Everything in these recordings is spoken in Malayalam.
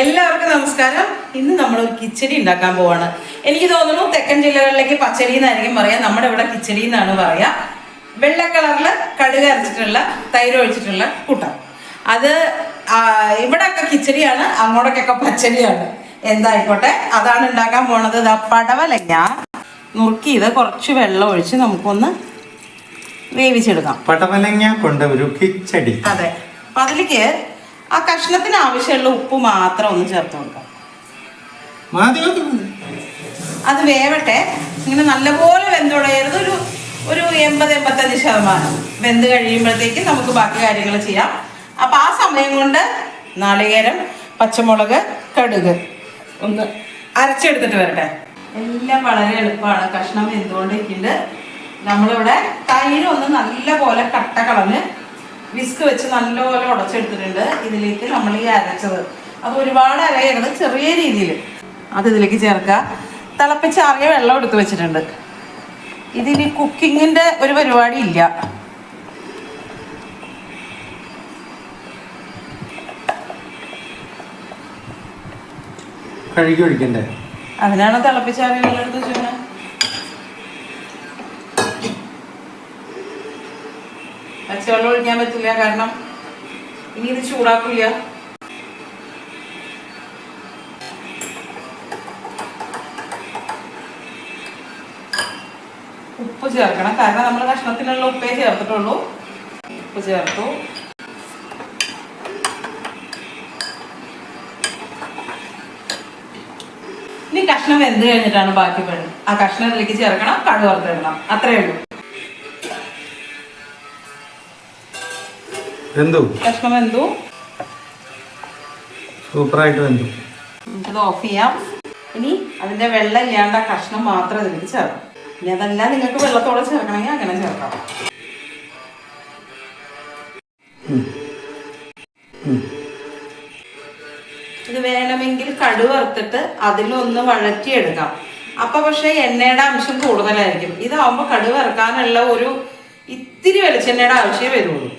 എല്ലാവർക്കും നമസ്കാരം. ഇന്ന് നമ്മൾ ഒരു കിച്ചടി ഉണ്ടാക്കാൻ പോവാണ്. എനിക്ക് തോന്നുന്നു തെക്കൻ ജില്ലകളിലേക്ക് പച്ചടി എന്നായിരിക്കും പറയാം. നമ്മുടെ ഇവിടെ കിച്ചടി എന്നാണ് പറയാ. വെള്ള കളറിൽ കടുക് അരച്ചിട്ടുള്ള തൈര് ഒഴിച്ചിട്ടുള്ള കൂട്ടം. അത് ഇവിടെ ഇവിടെയൊക്കെ കിച്ചടിയാണ് അങ്ങോട്ടൊക്കെ പച്ചടിയാണ്. എന്തായിക്കോട്ടെ അതാണ് ഉണ്ടാക്കാൻ പോണത്. ഇതാ പടവലങ്ങ. നുറുക്കിയത് കുറച്ച് വെള്ളം ഒഴിച്ച് നമുക്കൊന്ന് വേവിച്ചെടുക്കാം. പടവലങ്ങ കൊണ്ട് ഒരു കിച്ചടി. അതെ. അപ്പൊ അതിലേക്ക് ആ കഷ്ണത്തിന് ആവശ്യമുള്ള ഉപ്പ് മാത്രം ഒന്ന് ചേർത്ത് കൊടുക്കാം. അത് വേവട്ടെ. ഇങ്ങനെ നല്ലപോലെ വെന്തുടയരുത്. ഒരു ഒരു എൺപത് എൺപത്തഞ്ച് ശതമാനം. വെന്ത് കഴിയുമ്പോഴത്തേക്ക് നമുക്ക് ബാക്കി കാര്യങ്ങൾ ചെയ്യാം. അപ്പം ആ സമയം കൊണ്ട് നാളികേരം പച്ചമുളക് കടുക് ഒന്ന് അരച്ചെടുത്തിട്ട് വരട്ടെ. എല്ലാം വളരെ എളുപ്പമാണ്. കഷ്ണം വെന്തുകൊണ്ടിരിക്കുന്നുണ്ട്. നമ്മളിവിടെ തൈര് ഒന്ന് നല്ലപോലെ കട്ട കളഞ്ഞ് വിസ്ക് വെച്ച് നല്ലപോലെ ഉടച്ചെടുത്തിട്ടുണ്ട്. ഇതിലേക്ക് നമ്മൾ ഈ അരച്ചത്. അത് ഒരുപാട് അരയരുത് ചെറിയ രീതിയിൽ. അത് ഇതിലേക്ക് ചേർക്കുക. തിളപ്പിച്ചാറിയ വെള്ളം എടുത്ത് വെച്ചിട്ടുണ്ട്. ഇതിന് കുക്കിങ്ങിന്റെ ഒരു പരിപാടി ഇല്ല. കഴുകി ഒഴിക്കണ്ടേ? അതിനാണ് തിളപ്പിച്ചാറിയ വെള്ളം എടുത്ത് പച്ചവെള്ളം ഒഴിക്കാൻ പറ്റില്ല കാരണം ഇനി ഇത് ചൂടാക്കില്ല ഉപ്പ് ചേർക്കണം. കാരണം നമ്മൾ കഷ്ണത്തിനുള്ള ഉപ്പേ ചേർത്തിട്ടുള്ളൂ. ഉപ്പ് ചേർത്തു. ഇനി കഷ്ണം വെന്ത് കഴിഞ്ഞിട്ടാണ് ബാക്കി പണി. ആ കഷ്ണം ഇതിലേക്ക് ചേർക്കണം കടുക് വറുത്തിടണം. അത്രേ ഉള്ളൂ. വെന്തു കഷ്ണം വെന്തു സൂപ്പറായിട്ട് വെന്തു. ഇത് ഓഫ് ചെയ്യാം. ഇനി അതിന്റെ വെള്ളം ഇല്ലാണ്ട കഷ്ണം മാത്രം ഇതിലേക്ക് ചേർക്കാം. ഇനി അതെല്ലാം നിങ്ങൾക്ക് വെള്ളത്തോടെ ചേർക്കണമെങ്കിൽ അങ്ങനെ ചേർക്കാം. ഇത് വേണമെങ്കിൽ കടു വറുത്തിട്ട് അതിലൊന്ന് വഴറ്റിയെടുക്കാം. അപ്പൊ പക്ഷെ എണ്ണയുടെ അംശം കൂടുതലായിരിക്കും. ഇതാവുമ്പോൾ കടു വറുക്കാനുള്ള ഒരു ഇത്തിരി വെളിച്ചെണ്ണയുടെ ആവശ്യമേ വരുള്ളൂ.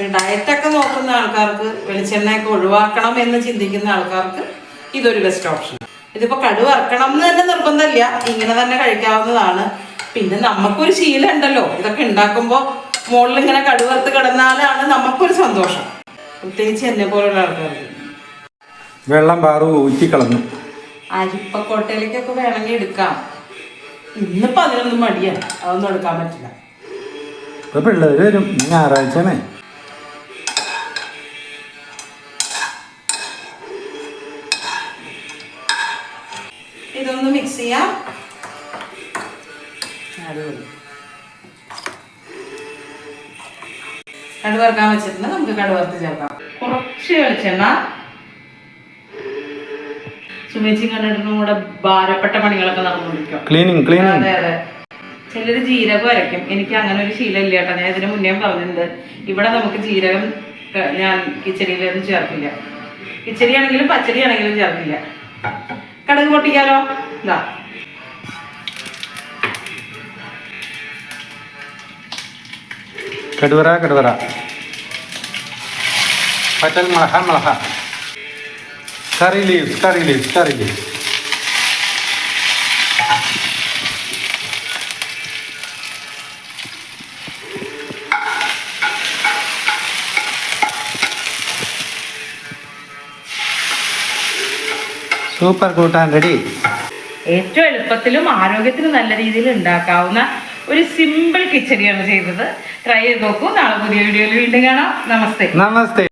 ഡയറ്റൊക്കെ നോക്കുന്ന ആൾക്കാർക്ക് വെളിച്ചെണ്ണയൊക്കെ ഒഴിവാക്കണം എന്ന് ചിന്തിക്കുന്ന ആൾക്കാർക്ക് ഇതൊരു ബെസ്റ്റ് ഓപ്ഷൻ ഇതിപ്പോൾ കടുവ് ഇറക്കണം എന്ന് തന്നെ നിർബന്ധമില്ല. ഇങ്ങനെ തന്നെ കഴിക്കാവുന്നതാണ്. പിന്നെ നമുക്കൊരു ശീലം ഉണ്ടല്ലോ. ഇതൊക്കെ ഉണ്ടാക്കുമ്പോൾ മുകളിൽ ഇങ്ങനെ കടുവറുത്ത് കിടന്നാലാണ് നമുക്കൊരു സന്തോഷം. പ്രത്യേകിച്ച് എന്നെ പോലുള്ള ആൾക്കാർക്ക്. വെള്ളം പാറു ഊറ്റിക്കളഞ്ഞു അരിപ്പക്കോട്ടയിലേക്കൊക്കെ വേണമെങ്കിൽ എടുക്കാം. ഇന്നിപ്പോ അതിനൊന്നും മടിയാണ്. അതൊന്നും എടുക്കാൻ പറ്റില്ല. ഇപ്പൊ പിള്ളേര് വരും. ഞായറാഴ്ചയാണേ. ഇതൊന്ന് മിക്സ് ചെയ്യാം. കടുക് വറുക്കാൻ വെച്ചിട്ടുണ്ട്. നമുക്ക് കടുക് വറുത്ത് ചേർക്കാം. കുറച്ച് വെളിച്ചെണ്ണ. ചുമച്ചും കണ്ടിട്ടും കൂടെ ഭാരപ്പെട്ട പണികളൊക്കെ നടന്നുകൊണ്ടിരിക്കും ക്ലീനിങ് ക്ലീനിങ് അതെ അതെ. ചിലര് ജീരകം അരയ്ക്കും. എനിക്ക് അങ്ങനെ ഒരു ശീലം ഇല്ല കേട്ടോ. ഞാൻ ഇതിന് മുന്നേ പറഞ്ഞിട്ടുണ്ട്. ഇവിടെ നമുക്ക് ജീരകം ഞാൻ കിച്ചടിയിലൊന്നും ചേർക്കില്ല. കിച്ചടി ആണെങ്കിലും പച്ചടി ആണെങ്കിലും ചേർക്കില്ല. കടുക് പൊട്ടിക്കാലോ? ഇതാ കടുവറ കടുവറ. പറ്റൽ മുളക മുളക curry leaves curry leaves curry leaves super കൂട്ടാൻ റെഡി ഏറ്റവും എളുപ്പത്തിലും ആരോഗ്യത്തിനും നല്ല രീതിയിൽ ഉണ്ടാക്കാവുന്ന ഒരു സിമ്പിൾ കിച്ചടിയാണ് ചെയ്തത്. ട്രൈ ചെയ്ത് നോക്കൂ. നാളെ പുതിയ വീഡിയോയിൽ വീണ്ടും കാണാം. നമസ്തേ. നമസ്തേ.